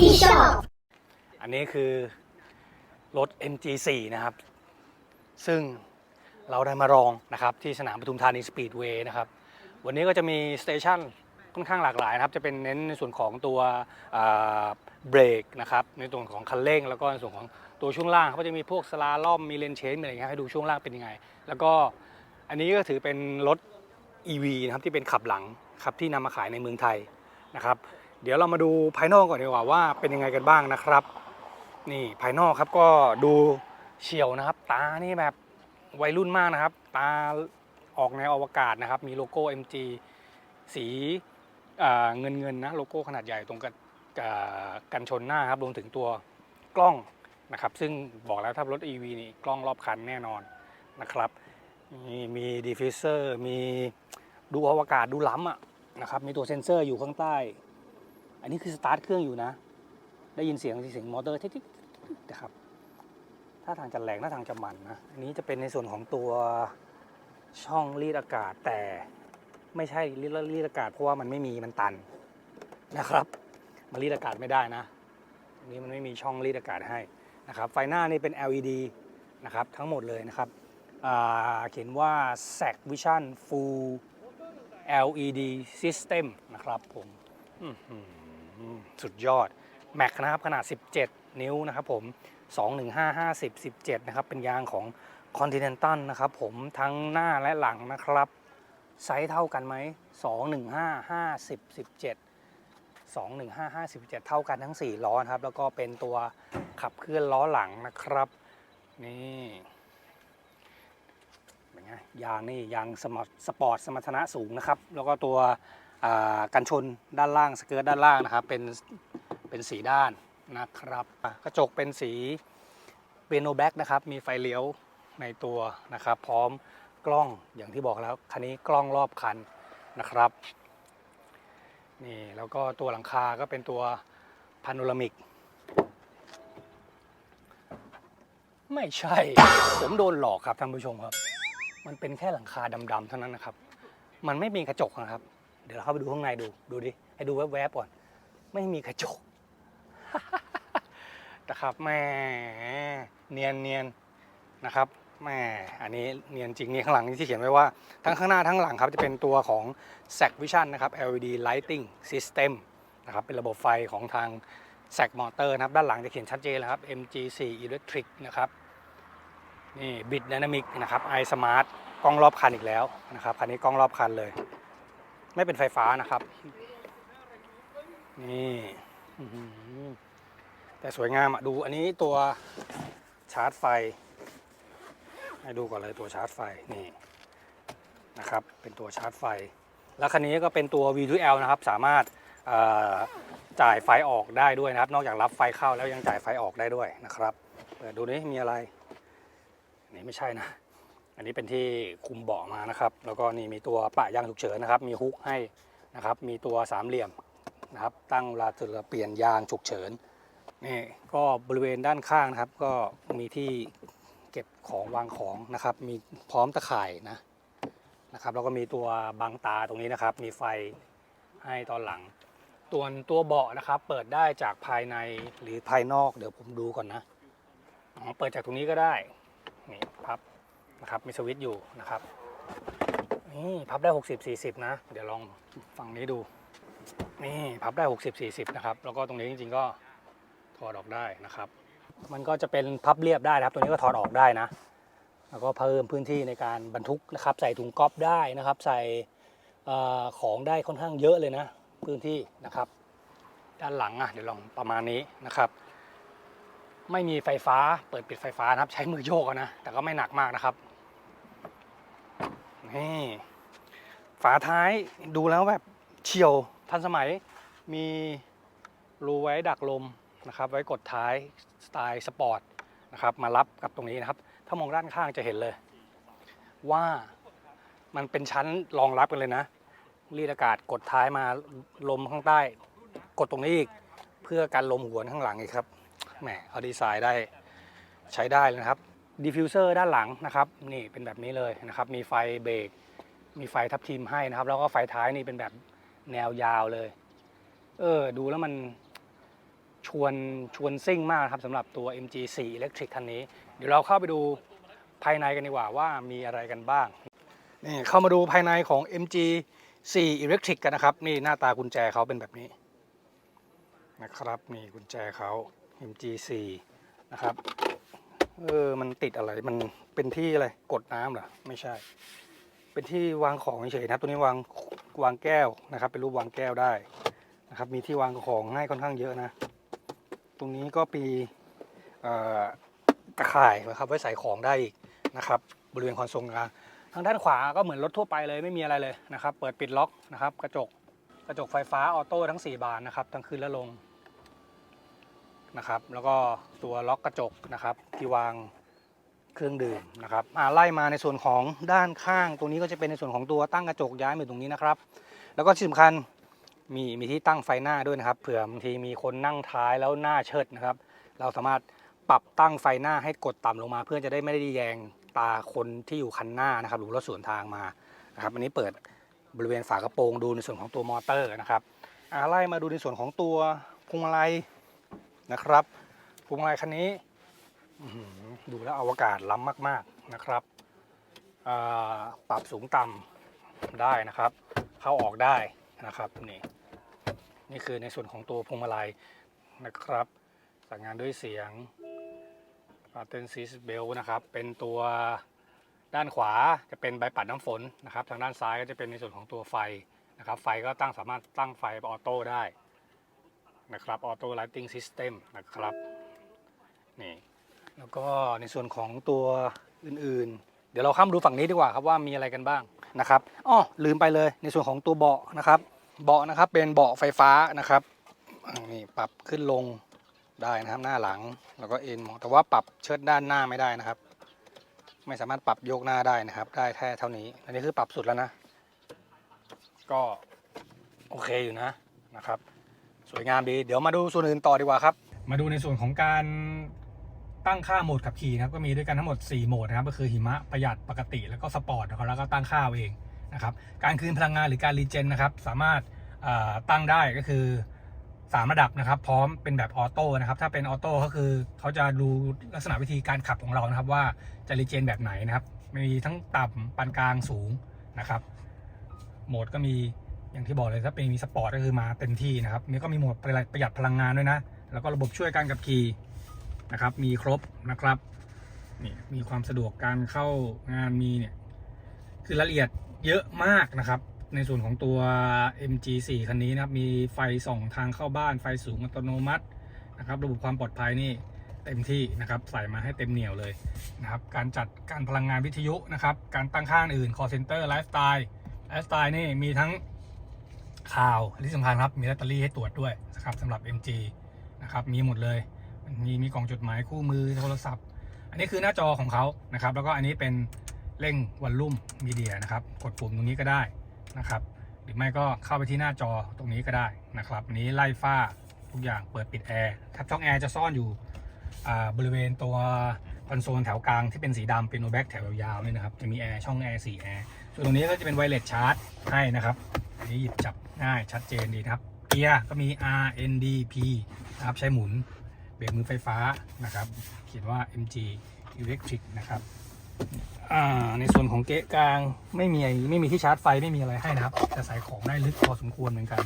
ที่ชอบ อันนี้คือรถ MG4 นะครับ ซึ่งเราได้มาลองนะครับที่สนามปทุมธานีสปีดเวย์นะครับ วันนี้ก็จะมีสเตชันค่อนข้างหลากหลายนะครับ จะเป็นเน้นในส่วนของตัวเบรกนะครับ ในส่วนของคันเร่ง แล้วก็ในส่วนของตัวช่วงล่างเขาจะมีพวกสลาล่อมมีเลนเชนอะไรเงี้ยให้ดูช่วงล่างเป็นยังไง แล้วก็อันนี้ก็ถือเป็นรถ EV นะครับที่เป็นขับหลังครับที่นำมาขายในเมืองไทยนะครับ เดี๋ยวเรามาดูภายนอกก่อนดีกว่าว่าเป็นยังไงกันบ้างนะครับ นี่ภายนอกครับก็ดูเฉียวนะครับ ตานี่แบบวัยรุ่นมากนะครับ ตาออกแนวอวกาศนะครับ มีโลโก้ MG สีเงินเงินนะโลโก้ขนาดใหญ่ตรงกับกันชนหน้าครับรวมถึงตัวกล้องนะครับ ซึ่งบอกแล้วถ้ารถ EV นี่กล้องรอบคันแน่นอนนะครับมีมีดีฟิเซอร์มีดูอวกาศดูล้ำอะนะครับมีตัวเซ็นเซอร์อยู่ข้างใต้ อันนี้คือสตาร์ทเครื่องอยู่นะ ได้ยินเสียงเสียงมอเตอร์ทิกๆนะครับถ้าทางจะแรงถ้าทางจะมันนะอันนี้จะเป็นในส่วนของตัวช่องรีดอากาศแต่ไม่ใช่รีดรีดอากาศเพราะว่ามันไม่มีมันตันนะครับมันรีดอากาศไม่ได้นะอันนี้มันไม่มีช่องรีดอากาศให้นะครับ ไฟหน้านี่เป็น LED นะครับทั้งหมดเลยนะครับเขียนว่า SAC Vision Full LED System นะครับผม สุดยอดแม็กนะครับขนาด 17 นิ้วนะครับผม 215 50 17 นะครับ เป็นยางของ Continental นะครับผมทั้งหน้าและหลังนะครับ ไซส์เท่ากันไหม 215 50 17 215 50 17 เท่ากันทั้ง 4 ล้อครับ แล้วก็เป็นตัวขับเคลื่อนล้อหลังนะครับ นี่เป็นไงยางนี่ยางสมรสปอร์ตสมรรถนะสูงนะครับ แล้วก็ตัว กันชนด้านล่างสเกิร์ตด้านล่างนะครับเป็นเป็นสีด้านนะครับกระจกเป็นสีเปียโนแบ็กนะครับมีไฟเลี้ยวในตัวนะครับ พร้อมกล้องอย่างที่บอกแล้วคันนี้กล้องรอบคันนะครับนี่แล้วก็ตัวหลังคาก็เป็นตัวพาโนรามิก ไม่ใช่ ผมโดนหลอกครับท่านผู้ชมครับ มันเป็นแค่หลังคาดำๆเท่านั้นนะครับ มันไม่มีกระจกนะครับ เดี๋ยวเราเข้าไปดูข้างในดู ดูดิ ให้ดูแวบๆก่อน ไม่มีกระจกนะครับแม่เนียนเนียนนะครับแม่อันนี้เนียนจริงนี่ข้างหลังที่เขียนไว้ว่าทั้งข้างหน้าทั้งหลังครับจะเป็นตัวของ s a c Vision นะครับ LED Lighting System นะครับเป็นระบบไฟของทาง s a c Motor นะครับด้านหลังจะเขียนชัดเจนแล้วครับ MG4 Electric นะครับนี่ Bit Dynamic นะครับ iSmart กล้องรอบคันอีกแล้วนะครับคันนี้กล้องรอบคันเลย ไม่เป็นไฟฟ้านะครับ นี่แต่สวยงามอะดูอันนี้ตัวชาร์จไฟ ให้ดูก่อนเลยตัวชาร์จไฟนี่นะครับ เป็นตัวชาร์จไฟ แล้วคันนี้ก็เป็นตัว V2L นะครับ สามารถจ่ายไฟออกได้ด้วยนะครับ นอกจากรับไฟเข้าแล้วยังจ่ายไฟออกได้ด้วยนะครับเปิดดูนี่มีอะไร นี่ไม่ใช่นะ อันนี้เป็นที่คุมเบาะมานะครับ แล้วก็นี่มีตัวปะยางฉุกเฉินนะครับ มีฮุกให้นะครับ มีตัวสามเหลี่ยมนะครับ ตั้งเวลาจะเปลี่ยนยางฉุกเฉินนี่ก็บริเวณด้านข้างนะครับ ก็มีที่เก็บของวางของนะครับ มีพร้อมตะข่ายนะนะครับ แล้วก็มีตัวบังตาตรงนี้นะครับ มีไฟให้ตอนหลังตัวตัวเบาะนะครับ เปิดได้จากภายในหรือภายนอก เดี๋ยวผมดูก่อนนะเปิดจากตรงนี้ก็ได้นี่พับ นะครับมีสวิตช์อยู่นะครับนี่พับได้ 60 40 นะ เดี๋ยวลองฝั่งนี้ดู นี่พับได้ 60 40 นะครับ แล้วก็ตรงนี้จริงๆก็ถอดออกได้นะครับ มันก็จะเป็นพับเรียบได้นะครับ ตัวนี้ก็ถอดออกได้นะ แล้วก็เพิ่มพื้นที่ในการบรรทุกนะครับ ใส่ถุงก๊อฟได้นะครับ ใส่ของได้ค่อนข้างเยอะเลยนะ พื้นที่นะครับ ด้านหลังอะเดี๋ยวลองประมาณนี้นะครับ ไม่มีไฟฟ้าเปิดปิดไฟฟ้านะครับ ใช้มือโยกนะ แต่ก็ไม่หนักมากนะครับ นี่ฝาท้ายดูแล้วแบบเฉียวทันสมัยมีรูไว้ดักลมนะครับ ไว้กดท้ายสไตล์สปอร์ตนะครับมารับกับตรงนี้นะครับ ถ้ามองด้านข้างจะเห็นเลย ว่ามันเป็นชั้นรองรับกันเลยนะรีดอากาศกดท้ายมาลมข้างใต้ กดตรงนี้อีกเพื่อการลมหวนข้างหลังอีกครับแหมเขาดีไซน์ได้ใช้ได้เลยนะครับ ดิฟฟิวเซอร์ด้านหลังนะครับนี่เป็นแบบนี้เลยนะครับ มีไฟเบรกมีไฟทับทิมให้นะครับ แล้วก็ไฟท้ายนี่เป็นแบบแนวยาวเลย เออ ดูแล้วมันชวนชวนซิ่งมากครับสำหรับตัว MG4 Electric คันนี้ เดี๋ยวเราเข้าไปดูภายในกันดีกว่าว่ามีอะไรกันบ้างนี่เข้ามาดูภายในของ MG4 Electric กันนะครับ นี่หน้าตากุญแจเขาเป็นแบบนี้ นะครับนี่กุญแจเขา MG4 นะครับ เออ มันติดอะไร มันเป็นที่อะไร กดน้ำเหรอ ไม่ใช่ เป็นที่วางของเฉยๆนะ ตัวนี้วางวางแก้วนะครับ เป็นรูปวางแก้วได้นะครับ มีที่วางของให้ค่อนข้างเยอะนะ ตรงนี้ก็ปีตะข่ายนะครับ ไว้ใส่ของได้อีกนะครับ บริเวณคอนโซลกลางทางด้านขวาก็เหมือนรถทั่วไปเลยไม่มีอะไรเลยนะครับ เปิดปิดล็อกนะครับ กระจก กระจกไฟฟ้าออโต้ทั้ง 4 บานนะครับ ทั้งขึ้นและลง นะครับ แล้วก็ตัวล็อกกระจกนะครับที่วางเครื่องดื่มนะครับอ่าไล่มาในส่วนของด้านข้าง ตรงนี้ก็จะเป็นในส่วนของตัวตั้งกระจกย้ายมาตรงนี้นะครับ แล้วก็ที่สำคัญมีมีที่ตั้งไฟหน้าด้วยนะครับ เผื่อบางทีมีคนนั่งท้ายแล้วหน้าเชิดนะครับ เราสามารถปรับตั้งไฟหน้าให้กดต่ำลงมา เพื่อจะได้ไม่ได้แยงตาคนที่อยู่คันหน้านะครับ หรือรถสวนทางมานะครับ อันนี้เปิดบริเวณฝากระโปรงดูในส่วนของตัวมอเตอร์นะครับอ่าไล่มาดูในส่วนของตัวพวงมาลัย นะครับพวงมาลัยคันนี้ดูแล้วอวกาศล้ำมาก ๆนะครับปรับสูงต่ำได้นะครับ เข้าออกได้นะครับนี่นี่คือในส่วนของตัวพวงมาลัยนะครับสั่งงานด้วยเสียงเต้นซีสเบลนะครับ เป็นตัวด้านขวาจะเป็นใบปัดน้ำฝนนะครับ ทางด้านซ้ายก็จะเป็นในส่วนของตัวไฟนะครับ ไฟก็ตั้งสามารถตั้งไฟออโต้ได้ นะครับออโต้ไลทิงซิสเต็มนะครับนี่แล้วก็ในส่วนของตัวอื่นๆ เดี๋ยวเราข้ามดูฝั่งนี้ดีกว่าครับว่ามีอะไรกันบ้างนะครับอ้อลืมไปเลยในส่วนของตัวเบาะนะครับ เบาะนะครับเป็นเบาะไฟฟ้านะครับนี่ปรับขึ้นลงได้นะครับหน้าหลังแล้วก็เอ็นมอแต่ว่าปรับเชิดด้านหน้าไม่ได้นะครับ ไม่สามารถปรับโยกหน้าได้นะครับ ได้แค่เท่านี้ อันนี้คือปรับสุดแล้วนะ ก็โอเคอยู่นะนะครับ วยงามดีเดี๋ยวมาดูส่วนอื่นต่อดีกว่าครับ มาดูในส่วนของการตั้งค่าโหมดขับขี่นะครับก็มีด้วยกันทั้งหมด 4 โหมดนะครับก็คือหิมะประหยัดปกติแล้วก็สปอร์ตนะครับแล้วก็ตั้งค่าเอาเองนะครับการคืนพลังงานหรือการรีเจนนะครับสามารถาตั้งได้ก็คือ 3 ระดับนะครับ พร้อมเป็นแบบออโต้นะครับถ้าเป็นออโต้ก็คือเขาจะดูลักษณะวิธีการขับของเรานะครับ ว่าจะรีเจนแบบไหนนะครับมีทั้งต่ำปานกลางสูงนะครับ โหมดก็มี อย่างที่บอกเลยถ้าเป็นมีสปอร์ตก็คือมาเต็มที่นะครับนี่ก็มีโหมดประหยัดพลังงานด้วยนะ แล้วก็ระบบช่วยการขับขี่นะครับ มีครบนะครับนี่มีความสะดวกการเข้างานมีเนี่ยคือรายละเอียดเยอะมากนะครับ ในส่วนของตัว MG4 คันนี้นะครับ มีไฟส่องทางเข้าบ้านไฟสูงอัตโนมัตินะครับ ระบบความปลอดภัยนี่เต็มที่นะครับ ใส่มาให้เต็มเหนียวเลยนะครับ การจัดการพลังงานวิทยุนะครับ การตั้งค่าอื่น call center ไลฟ์สไตล์ไลฟ์สไตล์นี่มีทั้ง ข่าวที่สำคัญครับ มีแบตเตอรี่ให้ตรวจด้วยนะครับสำหรับ MG นะครับมีหมดเลย มีมีกล่องจดหมายคู่มือโทรศัพท์ อันนี้คือหน้าจอของเขานะครับ แล้วก็อันนี้เป็นเร่งวันลุ่มมีเดียนะครับ กดปุ่มตรงนี้ก็ได้นะครับ หรือไม่ก็เข้าไปที่หน้าจอตรงนี้ก็ได้นะครับอันนี้ไล่ฝ้าทุกอย่างเปิดปิดแอร์ครับช่องแอร์จะซ่อนอยู่บริเวณตัวคอนโซลแถวกลางที่เป็นสีดำเป็นโนแบ็กแถวยาวๆนี่นะครับ จะมีแอร์ช่องแอร์สี่แอร์ส่วนตรงนี้ก็จะเป็นไวเลสชาร์จให้นะครับ อันนี้หยิบจับง่ายชัดเจนดีนะครับ เกียร์ก็มี R N D P นะครับใช้หมุนเบรกมือไฟฟ้านะครับ เขียนว่า MG Electric นะครับในส่วนของเก๊ะกลางไม่มีไม่มีที่ชาร์จไฟไม่มีอะไรให้นะครับ แต่ใส่ของได้ลึกพอสมควรเหมือนกัน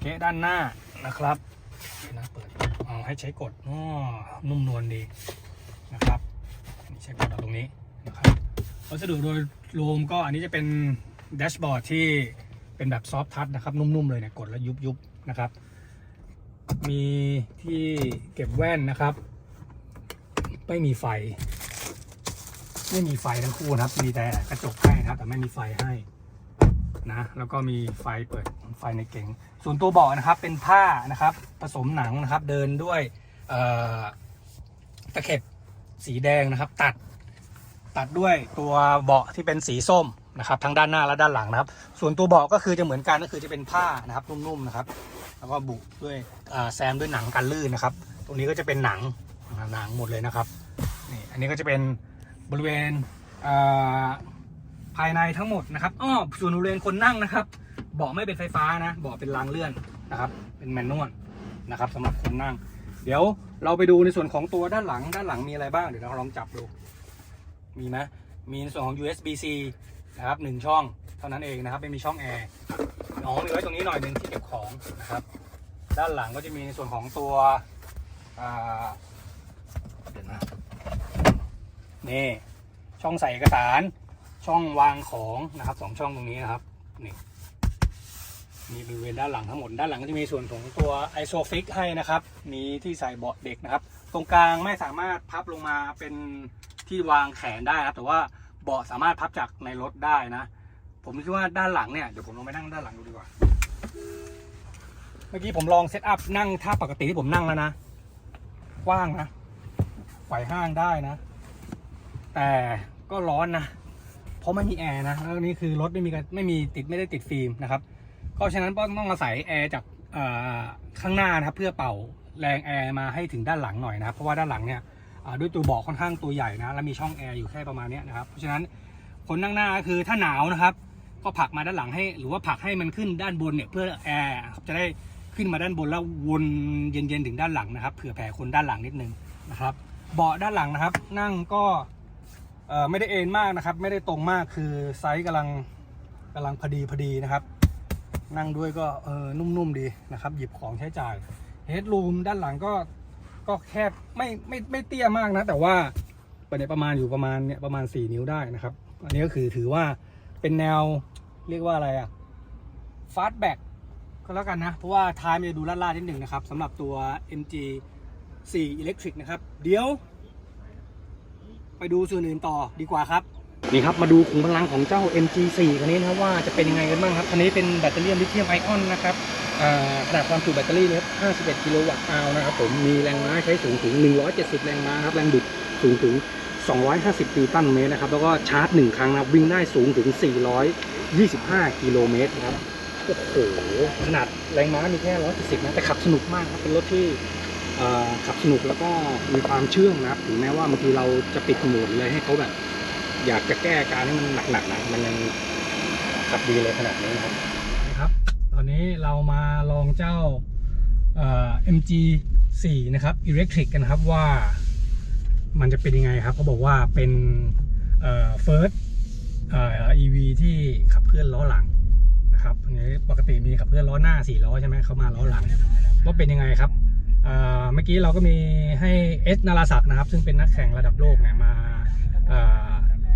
เก๊ะด้านหน้านะครับเนะเปิดเอาให้ใช้กดอ้อนุ่มนวลดีนะครับใช้กดเอาตรงนี้นะครับวัสดุโดย รวมก็อันนี้จะเป็นแดชบอร์ดที่เป็นแบบซอฟทัชนะครับ นุ่ม ๆ เลยเนี่ยกดแล้วยุบๆนะครับ มีที่เก็บแว่นนะครับ ไม่มีไฟ ไม่มีไฟทั้งคู่นะครับ มีแต่กระจกให้นะครับ แต่ไม่มีไฟให้นะแล้วก็มีไฟเปิดไฟในเก๋งส่วนตัวเบาะนะครับเป็นผ้านะครับ ผสมหนังนะครับ เดินด้วยตะเข็บสีแดงนะครับ ตัด ตัดด้วยตัวเบาะที่เป็นสีส้มนะครับทั้งด้านหน้าและด้านหลังนะครับ ส่วนตัวเบาะก็คือจะเหมือนกันก็คือจะเป็นผ้านะครับนุ่มๆนะครับ แล้วก็บุด้วยแซมด้วยหนังกันลื่นนะครับ ตรงนี้ก็จะเป็นหนังหนังหมดเลยนะครับนี่อันนี้ก็จะเป็นบริเวณภายในทั้งหมดนะครับอ้อส่วนบริเวณคนนั่งนะครับเบาะไม่เป็นไฟฟ้านะเบาะเป็นรางเลื่อนนะครับ เป็นแมนนวลนะครับสำหรับคนนั่ง เดี๋ยวเราไปดูในส่วนของตัวด้านหลังด้านหลังมีอะไรบ้างเดี๋ยวเราลองจับดู มีไหมมีในส่วนของ USB-C นะครับหนึ่งช่องเท่านั้นเองนะครับ ไม่มีช่องแอร์อ๋อมีไว้ตรงนี้หน่อยหนึ่งที่เก็บของนะครับ ด้านหลังก็จะมีในส่วนของตัวเดี๋ยวนะนี่ช่องใส่เอกสารช่องวางของนะครับสองช่องตรงนี้นะครับนี่มีบริเวณด้านหลังทั้งหมดด้านหลังก็จะมีส่วนของตัว isofix ให้นะครับ มีที่ใส่เบาะเด็กนะครับ ตรงกลางไม่สามารถพับลงมาเป็น ที่วางแขนได้นะครับ แต่ว่าเบาะสามารถพับจากในรถได้นะ ผมคิดว่าด้านหลังเนี่ยเดี๋ยวผมลองไปนั่งด้านหลังดูดีกว่า เมื่อกี้ผมลองเซตอัพนั่งท่าปกติที่ผมนั่งแล้วนะกว้างนะไขว่ห้างได้นะ แต่ก็ร้อนนะเพราะไม่มีแอร์นะแล้วนี่คือรถไม่มีไม่มีติดไม่ได้ติดฟิล์มนะครับก็ฉะนั้นต้องต้องอาศัยแอร์จากข้างหน้านะครับ เพื่อเป่าแรงแอร์มาให้ถึงด้านหลังหน่อยนะครับเพราะว่าด้านหลังเนี่ย ด้วยตัวเบาะค่อนข้างตัวใหญ่นะแล้วมีช่องแอร์อยู่แค่ประมาณนี้นะครับเพราะฉะนั้นคนนั่งหน้าก็คือถ้าหนาวนะครับ ก็ผลักมาด้านหลังให้ หรือว่าผลักให้มันขึ้นด้านบนเนี่ยเพื่อแอร์จะได้ขึ้นมาด้านบนแล้ววนเย็นๆถึงด้านหลังนะครับเผื่อแผ่คนด้านหลังนิดนึงนะครับเบาะด้านหลังนะครับ นั่งก็ไม่ได้เอนมากนะครับ ไม่ได้ตรงมากคือไซส์กำลังกำลังพอดีพอดีนะครับ นั่งด้วยก็นุ่มๆดีนะครับ หยิบของใช้จ่ายเฮดรูมด้านหลังก็ ก็แคบไม่ไม่ไม่เตี้ยมากนะ แต่ว่าประเดประมาณอยู่ประมาณเนี่ยประมาณ4นิ้วได้นะครับ อันนี้ก็คือถือว่าเป็นแนวเรียกว่าอะไรอะฟาสต์แบ็กก็แล้วกันนะ เพราะว่าท้ายมันจะดูล่าๆนิดหนึ่งนะครับสำหรับตัว MG 4 Electric นะครับ เดี๋ยว ไปดูส่วนอื่นต่อดีกว่าครับ นี่ครับมาดูขุมพลังของเจ้า MG4 คันนี้นะครับว่าจะเป็นยังไงกันบ้างครับคันนี้เป็นแบตเตอรี่ลิเธียมไอออนนะครับ ขนาดความจุแบตเตอรี่นะครับ 51 กิโลวัตต์อาวนะครับผมมีแรงม้าใช้สูงถึง 170 แรงม้าครับแรงบิดสูงถึง 250 นิวตันเมตรนะครับ แล้วก็ชาร์จ 1 ครั้งนะวิ่งได้สูงถึง 425 กิโลเมตรนะครับโอ้โหขนาดแรงม้ามีแค่170นะแต่ขับสนุกมากครับเป็นรถที่ขับสนุกแล้วก็มีความเชื่องนะครับ ถึงแม้ว่าบางทีเราจะปิดโหมดเลยให้เขาแบบ อยากจะแก้การให้มันหนักๆนะมันยังขับดีเลยขนาดนี้นะครับ นี้เรามาลองเจ้าเอ่อ MG 4นะครับ Electric กันนะครับว่ามันจะเป็นยังไงครับเขาบอกว่าเป็นเอ่อ first เอ่อ EV ที่ขับเคลื่อนล้อหลังนะครับนี้ปกติมีขับเคลื่อนล้อหน้า4ล้อใช่ไหมเขามาล้อหลังว่าเป็นยังไงครับเมื่อกี้เราก็มีให้เอสนาราศักนะครับ ซึ่งเป็นนักแข่งระดับโลกเนี่ยมา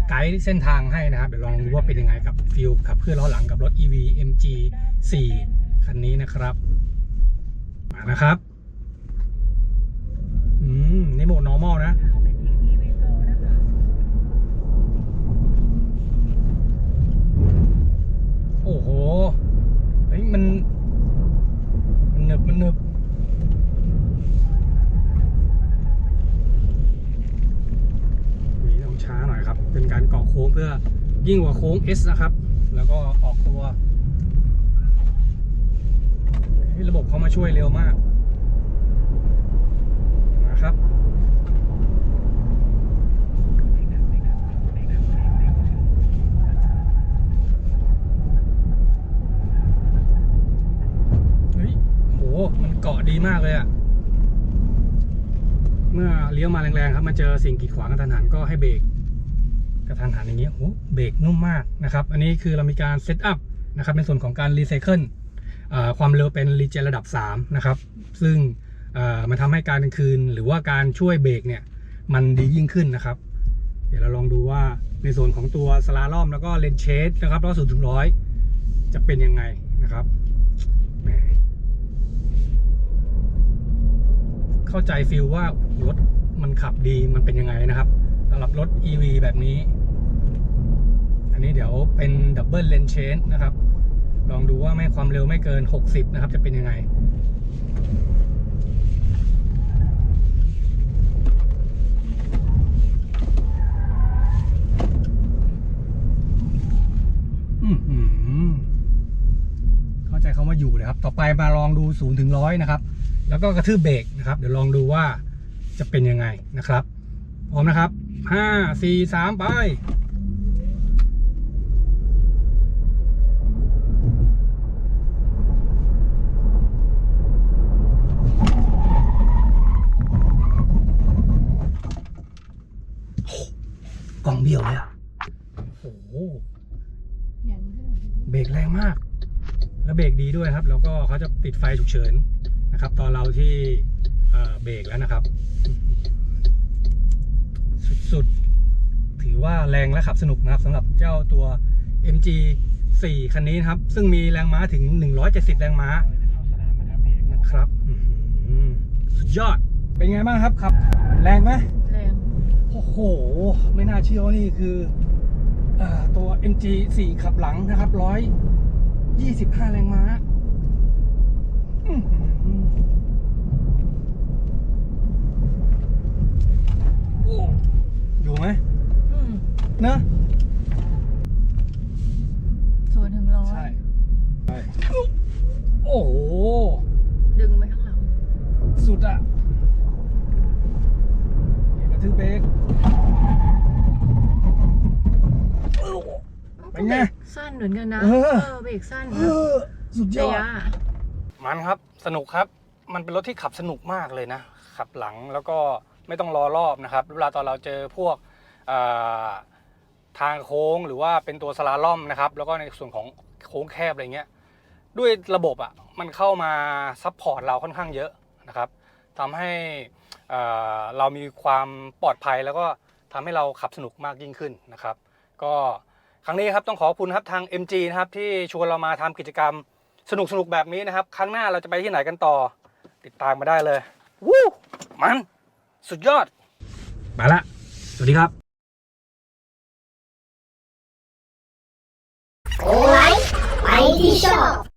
ไกด์เส้นทางให้นะครับเดี๋ยวลองดูว่าเป็นยังไงกับฟิลขับเคลื่อนล้อหลังกับรถ EV MG 4คันนี้นะครับมานะครับอืมนี่โหมด normal นะโอ้โหเฮ้ยมันมันหนึบมันหนึบ นี่ต้องช้าหน่อยครับ เป็นการเกาะโค้งเพื่อยิ่งกว่าโค้ง S นะครับ แล้วก็ออกตัวเฮ้ระบบเขามาช่วยเร็วมากนะครับเฮ้ยโหมันเกาะดีมากเลยอะเมื่อเลี้ยวมาแรงๆครับ มาเจอสิ่งกีดขวางกระทันหันก็ให้เบรก กระทันหันอย่างเงี้ยโอ้เบรกนุ่มมากนะครับ อันนี้คือเรามีการเซตอัพนะครับในส่วนของการรีไซเคิลความเร็วเป็นรีเจนระดับ 3 นะครับ ซึ่งมันทำให้การคืน หรือว่าการช่วยเบรกเนี่ย มันดียิ่งขึ้นนะครับ เดี๋ยวเราลองดูว่าในส่วนของตัวสลาล่อมแล้วก็เลนเชสนะครับล้อสูงถึงร้อยจะเป็นยังไงนะครับแหมเข้าใจฟิลว่ารถมันขับดีมันเป็นยังไงนะครับสำหรับรถ EV แบบนี้ อันนี้เดี๋ยวเป็นดับเบิลเลนเชนนะครับ ลองดูว่าไม่ความเร็วไม่เกิน 60 นะครับ จะเป็นยังไงอืมเข้าใจคำว่าอยู่เลยครับ ต่อไปมาลองดู0ูนถึงร้อยนะครับ แล้วก็กระทืบเบรกนะครับ เดี๋ยวลองดูว่าจะเป็นยังไงนะครับ พร้อมนะครับห้าสี่สามไป โบี้ยวเลยอะโอ้โหเบรกแรงมาก แล้วเบรกดีด้วยครับ แล้วก็เขาจะติดไฟฉุกเฉินนะครับ ตอนเราที่เบรกแล้วนะครับ สุดๆ ถือว่าแรงและขับสนุกนะครับสำหรับเจ้าตัว MG 4 คันนี้นะครับ ซึ่งมีแรงม้าถึง 170 แรงม้านะครับอือสุดยอด เป็นไงบ้างครับขับ แรงไหม อ้โห ไม่น่าเชื่อว่านี่คือเออตัว MG 4 ขับหลังนะครับ125แรงม้าอื้อหือโอ้อยู่ไหมอืมเนอะส่วนถึงร้อยใช่ใช่โอ้โห ดึงไปข้างหลัง สุดอะกระทืบเบรกเออ เป็นไงบรกสั้นเหมือนกันนะเออ เบรกสั้นเออสุดยระอดยะมันครับ สนุกครับ มันเป็นรถที่ขับสนุกมากเลยนะ ขับหลังแล้วก็ไม่ต้องรอรอบนะครับ เวลาตอนเราเจอพวกเอ่อทางโค้งหรือว่าเป็นตัวสลาล่อมนะครับ แล้วก็ในส่วนของโค้งแคบอะไรเงี้ย ด้วยระบบอะ มันเข้ามาซัพพอร์ตเราค่อนข้างเยอะนะครับทำให้เอ่อเรามีความปลอดภัยแล้วก็ทำให้เราขับสนุกมากยิ่งขึ้นนะครับ ก็ ครั้งนี้ครับต้องขอบคุณครับทาง MG นะครับที่ชวนเรามาทำกิจกรรมสนุกสนุกๆแบบนี้นะครับ ครั้งหน้าเราจะไปที่ไหนกันต่อ ติดตามมาได้เลยวู้มัน สุดยอดไปละ สวัสดีครับโอ้ไลฟ์ไปที่ชอบ